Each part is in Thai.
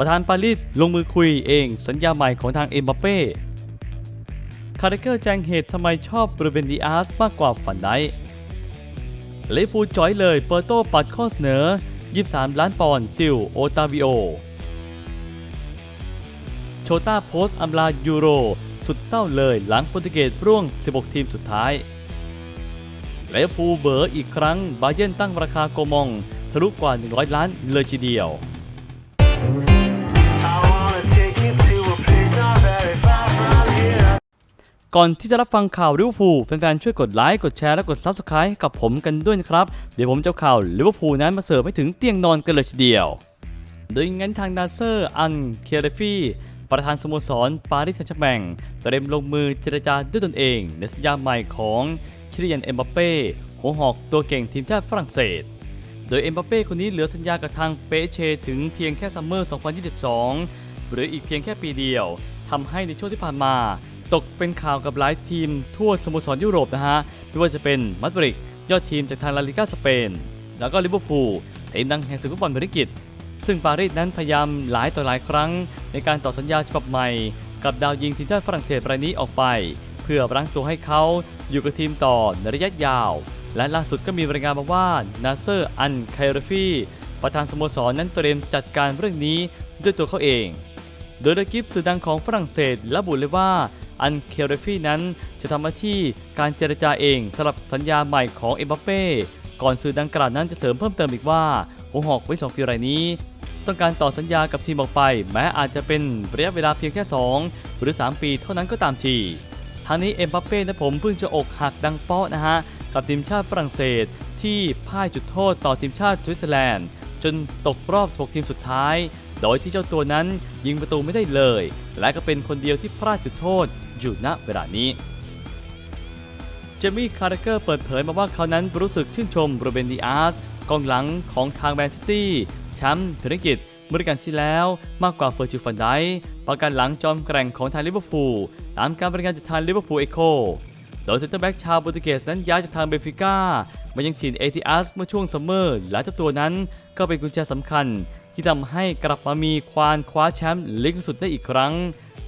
ประธานปารีสลงมือคุยเองสัญญาใหม่ของทางเอ็มบัปเป้คาร์เกอร์แจ้งเหตุทำไมชอบบรูเบนดีอาร์สมากกว่าฝันไดลิเวอร์พูจอยเลยเปอร์โตปัดข้อเสนอ 23 ล้านปอนด์ซิลโอตาวิโอ โชต้าโพสต์อำลายูโร สุดเศร้าเลยหลังโปรตุเกสร่วง 16 ทีมสุดท้ายลิเวอร์พูเบอร์อีกครั้ง บาเยร์นตั้งราคาโกมอง ทะลุกว่า 100 ล้านเลยทีเดียว ก่อนที่จะรับฟังข่าวลิเวอร์พูลแฟนๆช่วยกดไลค์กดแชร์และกด Subscribe กับผมกันด้วยนะครับ เดี๋ยวผมจะเอาข่าวลิเวอร์พูลนั้นมาเสิร์ฟให้ถึงเตียงนอนกันเลยทีเดียว โดยงั้นทางนาเซอร์อันเคเรฟีประธานสโมสรปารีสแซงต์แชร์แมงเตรียมลงมือเจรจาด้วยตนเองในสัญญาใหม่ของคิริยันเอ็มบัปเป้หัวหอกตัวเก่งทีมชาติฝรั่งเศส โดยเอ็มบัปเป้คนนี้เหลือสัญญากับทางเปเชถึงเพียงแค่ซัมเมอร์ 2022 หรืออีกเพียงแค่ปีเดียวทำให้ในช่วงที่ผ่านมา ตกเป็นข่าวกับหลายทีมทั่วสโมสรยุโรปนะฮะ ไม่ว่าจะเป็นมาดริดยอดทีมจากทางลาลิก้าสเปน แล้วก็ลิเวอร์พูลทีมดังแห่งศึกฟุตบอลบริกิต ซึ่งปารีสนั้นพยายามหลายต่อหลายครั้ง ในการต่อสัญญาฉบับใหม่ กับดาวยิงทีมชาติฝรั่งเศสรายนี้ออกไป เพื่อรั้งตัวให้เขาอยู่กับทีมต่อในระยะยาว และล่าสุดก็มีรายงานมาว่านาเซอร์อันไครฟีประธานสโมสรนั้นเตรียมจัดการเรื่องนี้ด้วยตัวเขาเอง โดยดกิฟสื่อดังของฝรั่งเศสระบุเลยว่า อันเคเรฟี่นั้นจะทำหน้าที่การเจรจาเองสำหรับสัญญาใหม่ของเอ็มบัปเป้ก่อนสื่อดังกล่าวนั้นจะเสริมเพิ่มเติมอีกว่าหัวหอกไว้สองปีรายนี้ ต้องการต่อสัญญากับทีมออกไป แม้อาจจะเป็นระยะเวลาเพียงแค่ 2 หรือ 3 ปีเท่านั้นก็ตามทีทางนี้เอ็มบัปเป้นะผมเพิ่งจะอกหักดังเปาะนะฮะกับทีมชาติฝรั่งเศส ที่พ่ายจุดโทษต่อทีมชาติสวิตเซอร์แลนด์ จนตกรอบ 16 ทีมสุดท้าย โดยที่เจ้าตัวนั้นยิงประตูไม่ได้เลย และก็เป็นคนเดียวที่พลาดจุดโทษ อยู่ณเวลานี้ เจมี่คาร์เกอร์เปิดเผยมาว่าเขานั้นรู้สึกชื่นชมโรเบนดีอาสกองหลังของทางแมนซิตี้แชมป์เทนนิกิตเมื่อกาลที่แล้วมากกว่าเฟอร์จิฟันไดประกันหลังจอมแกร่งของทางลิเวอร์พูลตามการบริการจากทางลิเวอร์พูลเอโคโดยเซนเตอร์แบ็กชาวโปรตุเกสนั้นย้ายจากทางเบฟิก้ามายังทีมเอทีอัสเมื่อช่วงซัมเมอร์และเจ้าตัวนั้นก็เป็นกุญแจสำคัญ ที่ทำให้กลับมามีควานคว้าแชมป์ลีกสุดได้อีกครั้ง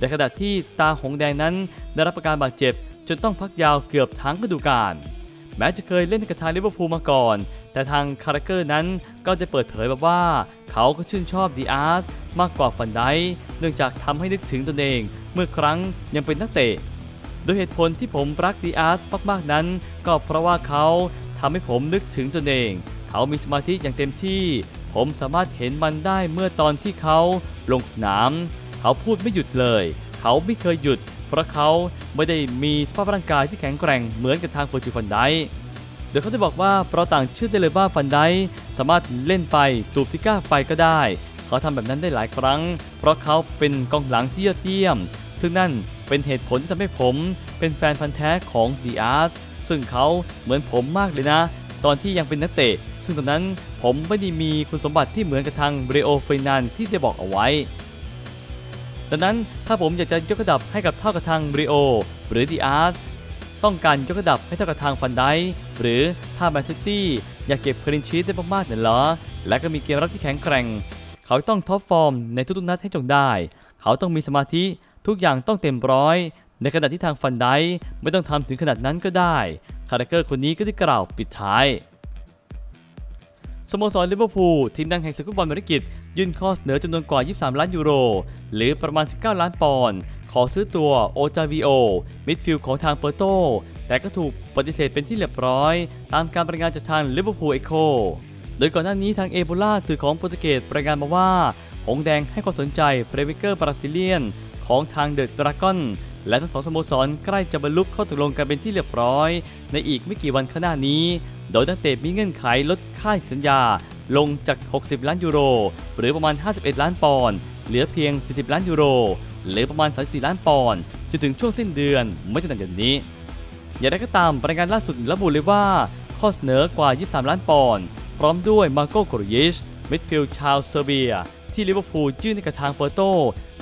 ในขณะที่สตาร์หงแดงนั้นได้รับประการบาดเจ็บ จนต้องพักยาวเกือบทั้งฤดูกาลแม้จะเคยเล่นกับทางลิเวอร์พูลมาก่อน แต่ทางคาร์เกอร์นั้นก็จะเปิดเผยแบบว่า เขาก็ชื่นชอบดีอาร์สมากกว่าฟันไดเนื่องจากทำให้นึกถึงตนเอง เมื่อครั้งยังเป็นนักเตะ โดยเหตุผลที่ผมรักดีอาร์สมากๆนั้น ก็เพราะว่าเขาทำให้ผมนึกถึงตนเอง เขามีสมาธิอย่างเต็มที่ ผมสามารถเห็นมันได้เมื่อตอนที่เขาลงสนาม เขาพูดไม่หยุดเลย เขาไม่เคยหยุด เพราะเขาไม่ได้มีสภาพร่างกายที่แข็งแกร่งเหมือนกับทางเฟอร์จิฟันไดค์โดยเขาได้บอกว่าเราต่างเชื่อได้เลยว่าฟันไดสามารถเล่นไปสูบซิก้าไปก็ได้ เขาทำแบบนั้นได้หลายครั้ง เพราะเขาเป็นกองหลังที่ยอดเยี่ยม ซึ่งนั่นเป็นเหตุผลที่ทำให้ผมเป็นแฟนพันธ์แท้ของดีอาร์สซึ่งเขาเหมือนผมมากเลยนะ ตอนที่ยังเป็นนักเตะ ซึ่งตอนนั้นผมไม่ได้มีคุณสมบัติที่เหมือนกับทางเบรโอเฟนันที่ได้บอกเอาไว้ ดังนั้นถ้าผมอยากจะยกระดับให้กับเท่ากับทางบริโอหรือดีอาร์สต้องการยกระดับให้เท่ากับทางฟันไดหรือถ้าแมนซิตี้อยากเก็บคลินชีตได้มากๆเนี่ยเหรอ และก็มีเกมรับที่แข็งแกร่ง เขาต้องท็อปฟอร์มในทุกๆนัดให้จงได้ เขาต้องมีสมาธิทุกอย่างต้องเต็มร้อย ในขณะที่ทางฟันไดไม่ต้องทำถึงขนาดนั้นก็ได้ คาร์เกอร์คนนี้ก็ได้กล่าวปิดท้าย สโมสรลิเวอร์พูลทีมดังแห่งศึกฟุตบอลเมริกิตยื่นข้อเสนอจำนวนกว่า 23 ล้านยูโร หรือประมาณ 19 ล้านปอนด์ขอซื้อตัวโอจาวิโอ มิดฟิลด์ของทางเปอร์โต แต่ก็ถูกปฏิเสธเป็นที่เรียบร้อย ตามการรายงานจากทางลิเวอร์พูลเอโคโดยก่อนหน้านี้ทางเอโบลาสื่อของโปรตุเกสรายงานมาว่าหงแดงให้ความสนใจเปรมิเกอร์บราซิเลียน ของทางเดอะดราก้อนและทั้งสองสโมสรใกล้จะบรรลุข้อตกลงกันเป็นที่เรียบร้อย ในอีกไม่กี่วันข้างหน้านี้ โดยนักเตะมีเงื่อนไขลดค่าสัญญา ลงจาก 60 ล้านยูโร หรือประมาณ 51 ล้านปอนด์เหลือเพียง 40 ล้านยูโร หรือประมาณ 34 ล้านปอนด์จนถึงช่วงสิ้นเดือนไม่จะนานจากนี้ อย่างไรก็ตามรายงานล่าสุดระบุเลยว่า ข้อเสนอกว่า 23 ล้านปอนด์พร้อมด้วยมาโกโกรยิชมิดฟิลด์ชาวเซอร์เบีย ที่ลิเวอร์พูลยื่นให้กับทางเปอร์โต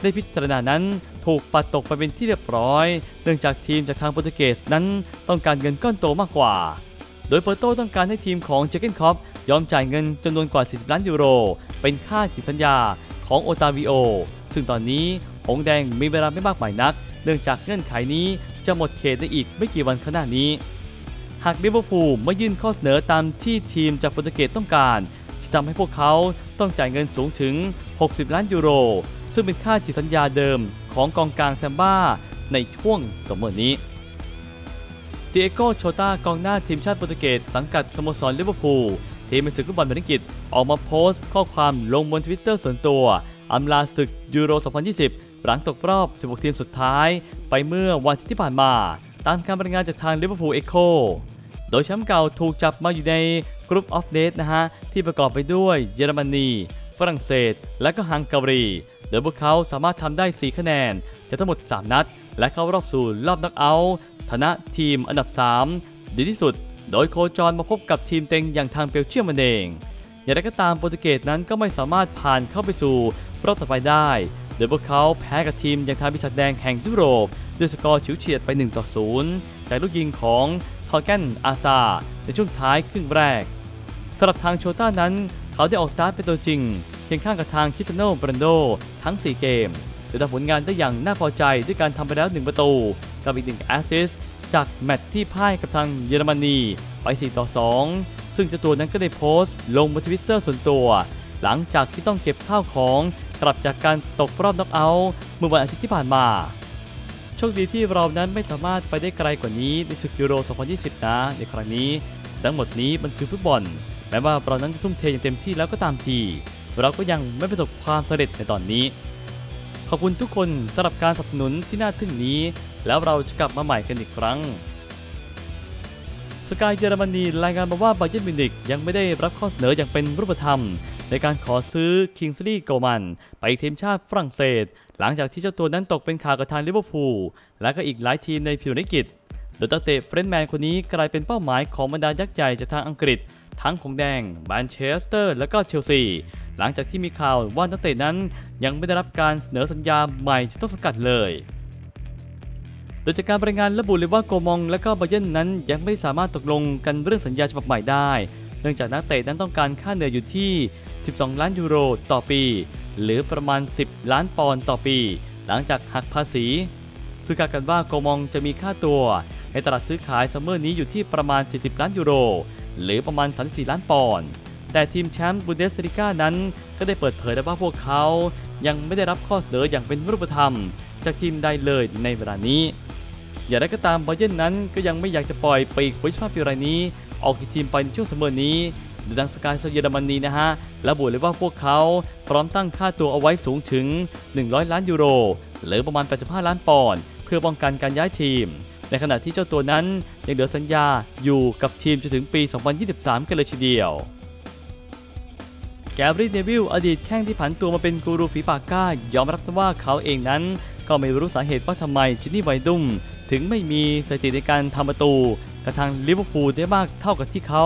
ได้พิจารณานั้นถูกปัดตกไปเป็นที่เรียบร้อย เนื่องจากทีมจากทางโปรตุเกสนั้นต้องการเงินก้อนโตมากกว่า โดยเปอร์โต้ต้องการให้ทีมของเจเกนคอปยอมจ่ายเงินจำนวนกว่า 40 ล้านยูโร เป็นค่าขีดสัญญาของโอตาวิโอ ซึ่งตอนนี้หงแดงมีเวลาไม่มากมายนัก เนื่องจากเงื่อนไขนี้จะหมดเขตในอีกไม่กี่วันข้างหน้านี้ หากลิเวอร์พูลไม่ยื่นข้อเสนอตามที่ทีมจากโปรตุเกสต้องการ จะทำให้พวกเขาต้องจ่ายเงินสูงถึง 60 ล้านยูโร ซึ่งเป็นค่าฉีสัญญาเดิมของกองกลางแซมบ้าในช่วงสมมตินี้ เตียโกโชตากองหน้าทีมชาติโปรตุเกสสังกัดสโมสรลิเวอร์พูลทีมเป็นศึกฟุตบอลบรรณกิจออกมาโพสต์ข้อความลงบนทวิตเตอร์ส่วนตัวอำลาศึกยูโร 2020 หลังตกรอบ 16 ทีมสุดท้าย ไปเมื่อวันที่ผ่านมา ตามการรายงานจากทางลิเวอร์พูลเอ็กโคโดยแชมป์เก่าถูกจับมาอยู่ในกรุ๊ปออฟเดทนะฮะ ที่ประกอบไปด้วยเยอรมนี ฝรั่งเศส และก็ฮังการี โดยพวกเขาสามารถทำได้ 4 คะแนนจากทั้งหมด 3 นัด และเข้ารอบสู่รอบนักเอาท์ ฐานะทีมอันดับ 3 ดีที่สุด โดยโคจรมาพบกับทีมเต็งอย่างทางเบลเชียมมันเองอย่างไรก็ตามโปรตุเกสนั้นก็ไม่สามารถผ่านเข้าไปสู่รอบต่อไปได้ โดยพวกเขาแพ้กับทีมอย่างทางปีศาจแดงแห่งยุโรปด้วยสกอร์ฉิวเฉียดไป1ต่อ0จากลูกยิงของทอร์แกนอาซาในช่วงท้ายครึ่งแรกสำหรับทางโชต้านั้น เขาได้ออกสตาร์ทเป็นตัวจริงเคียงข้างกับทางคิสโนบรันโดทั้ง 4 เกมโดยทำผลงานได้อย่างน่าพอใจด้วยการทำไปแล้ว 1 ประตูกับอีก1แอสซิสจากแมตช์ที่พ่ายกับทางเยอรมนีไป 4 ต่อ 2 ซึ่งเจ้าตัวนั้นก็ได้โพสต์ ลงบนทวิตเตอร์ส่วนตัว หลังจากที่ต้องเก็บข้าวของกลับจากการตกรอบน็อกเอาท์เมื่อวันอาทิตย์ที่ผ่านมา โชคดีที่เรานั้นไม่สามารถไปได้ไกลกว่านี้ในศึกยูโร 2020 นะในครั้งนี้ทั้งหมดนี้มันคือฟุตบอล แม้ว่าเรานั้นจะทุ่มเทอย่างเต็มที่แล้วก็ตามทีเราก็ยังไม่ประสบความสำเร็จในตอนนี้ ขอบคุณทุกคนสำหรับการสนับสนุนที่น่าทึ่งนี้ แล้วเราจะกลับมาใหม่กันอีกครั้ง สกายเยอรมนีรายงานมาว่าบาเยิร์นมิวนิกยังไม่ได้รับข้อเสนออย่างเป็นรูปธรรม ในการขอซื้อคิงส์ลีย์โกมัน ไปทีมชาติฝรั่งเศส หลังจากที่เจ้าตัวนั้นตกเป็นข่าวกับทางลิเวอร์พูลและก็อีกหลายทีมในผิวนิกิจโดยตัเตะเฟรนด์แมนคนนี้กลายเป็นเป้าหมายของบรรดายักษ์ใหญ่จากทางอังกฤษ ทั้งของแดงแมนเชสเตอร์และก็เชลซีหลังจากที่มีข่าวว่านักเตะนั้นยังไม่ได้รับการเสนอสัญญาใหม่จะต้องสงกัดเลย ดยจากการรายงานระบุเลยว่าโกมองและก็บาเยนนั้นยังไม่สามารถตกลงกันเรื่องสัญญาฉบับใหม่ได้ เนื่องจากนักเตะนั้นต้องการค่าเหนื่อยอยู่ที่ 12 ล้านยูโรต่อปี หรือประมาณ 10 ล้านปอนด์ต่อปี หลังจากหักภาษี ซึ่งคาดกันว่าโกมองจะมีค่าตัว ในตลาดซื้อขายซัมเมอร์นี้อยู่ที่ประมาณ 40 ล้านยูโร หรือประมาณ 34 ล้านปอนด์แต่ทีมแชมป์บุนเดสลิก้านั้นก็ได้เปิดเผยด้วว่าพวกเขายังไม่ได้รับข้อเสนออย่างเป็นรูปธรรม จากทีมใดเลยในเวลานี้ อย่างไรก็ตามบเยนนั้นก็ยังไม่อยากจะปล่อยปีกวิชาพปีรายนี้ ออกจากทีมไปในช่วงซัมอนี้โดยดังสกายโซเยอรมนีนะฮะระบุเลยว่าพวกเขาพร้อมตั้งค่าตัวเอาไว้สูงถึง 100 ล้านยูโร หรือประมาณ 85 ล้านปอนด์เพื่อป้องกันการย้ายทีม ในขณะที่เจ้าตัวนั้นยังเหลือสัญญาอยู่กับทีมจนถึงปี 2023 กันเลยทีเดียวแกรีเนวิลอดีตแข้งที่ผันตัวมาเป็นกูรูฝีปากกล้ายอมรับว่าเขาเองนั้น ก็ไม่รู้สาเหตุว่าทำไมจินนี่ไวดุม ถึงไม่มีสถิติในการทำประตูกับทางลิเวอร์พูลได้มากเท่ากับที่เขา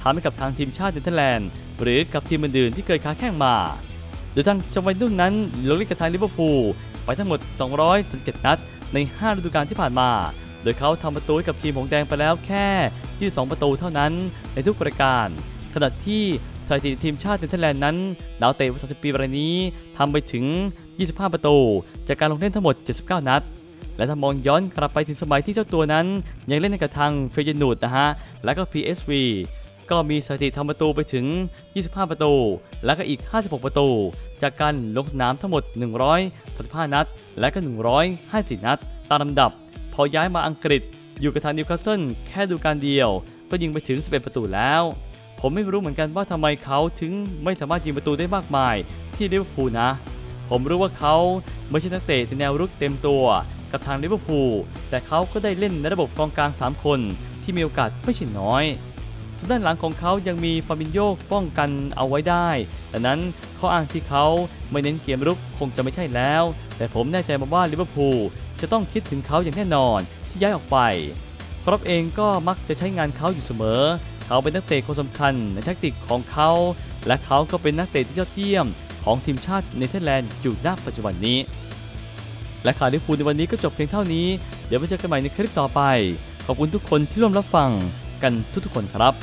ทำให้กับทางทีมชาติเนเธอร์แลนด์ หรือกับทีมอื่นๆที่เคยค้าแข่งมาโดยทางจอมไวดุมนั้นลงเล่นกับทางลิเวอร์พูลไปทั้งหมด 217 นัด ใน 5 ฤดูกาลที่ผ่านมา โดยเขาทำประตูให้กับทีมหงแดงไปแล้วแค่ 22 ประตูเท่านั้นในทุกปรายการ ขณะที่สถิติทีมชาติเนเธอร์แลนด์นั้น ดาวเตะวัย30ปีรายนี้ทำไปถึง 25 ประตู จากการลงเล่นทั้งหมด 79 นัด และถ้ามองย้อนกลับไปถึงสมัยที่เจ้าตัวนั้น ยังเล่นในกระทางเฟยนูดนะฮะ และก็ PSV ก็มีสถิติทำประตูไปถึง 25 ประตู และก็อีก 56 ประตู จากการลงสนามทั้งหมด 135 นัด และก็ 154 นัด ตามลำดับ พอย้ายมาอังกฤษ อยู่กับทางนิวคาสเซิลแค่ดูการเดียว ก็ยิงไปถึง 11 ประตูแล้ว ผมไม่รู้เหมือนกันว่าทำไมเขาถึงไม่สามารถยิงประตูได้มากมาย ที่ลิเวอร์พูลนะ ผมรู้ว่าเขาไม่ใช่นักเตะในแนวรุกเต็มตัว กับทางลิเวอร์พูลแต่เขาก็ได้เล่นในระบบกองกลาง 3 คนที่มีโอกาสไม่ใช่น้อยส่วนด้านหลังของเขายังมีฟาบินโยป้องกันเอาไว้ได้ดังนั้นข้ออ้างที่เขาไม่เน้นเกมรุกคงจะไม่ใช่แล้ว แต่ผมแน่ใจมาว่าลิเวอร์พูลจะต้องคิดถึงเขาอย่างแน่นอนที่ย้ายออกไปครอปเองก็มักจะใช้งานเขาอยู่เสมอ เขาเป็นนักเตะคนสำคัญในแทคติกของเขา และเขาก็เป็นนักเตะที่ยอดเยี่ยมของทีมชาติเนเธอร์แลนด์อยู่ณปัจจุบันนี้ และข่าวที่พูดในวันนี้ก็จบเพียงเท่านี้ เดี๋ยวไปเจอกันใหม่ในคลิปต่อไป ขอบคุณทุกคนที่ร่วมรับฟังกันทุกๆคนครับ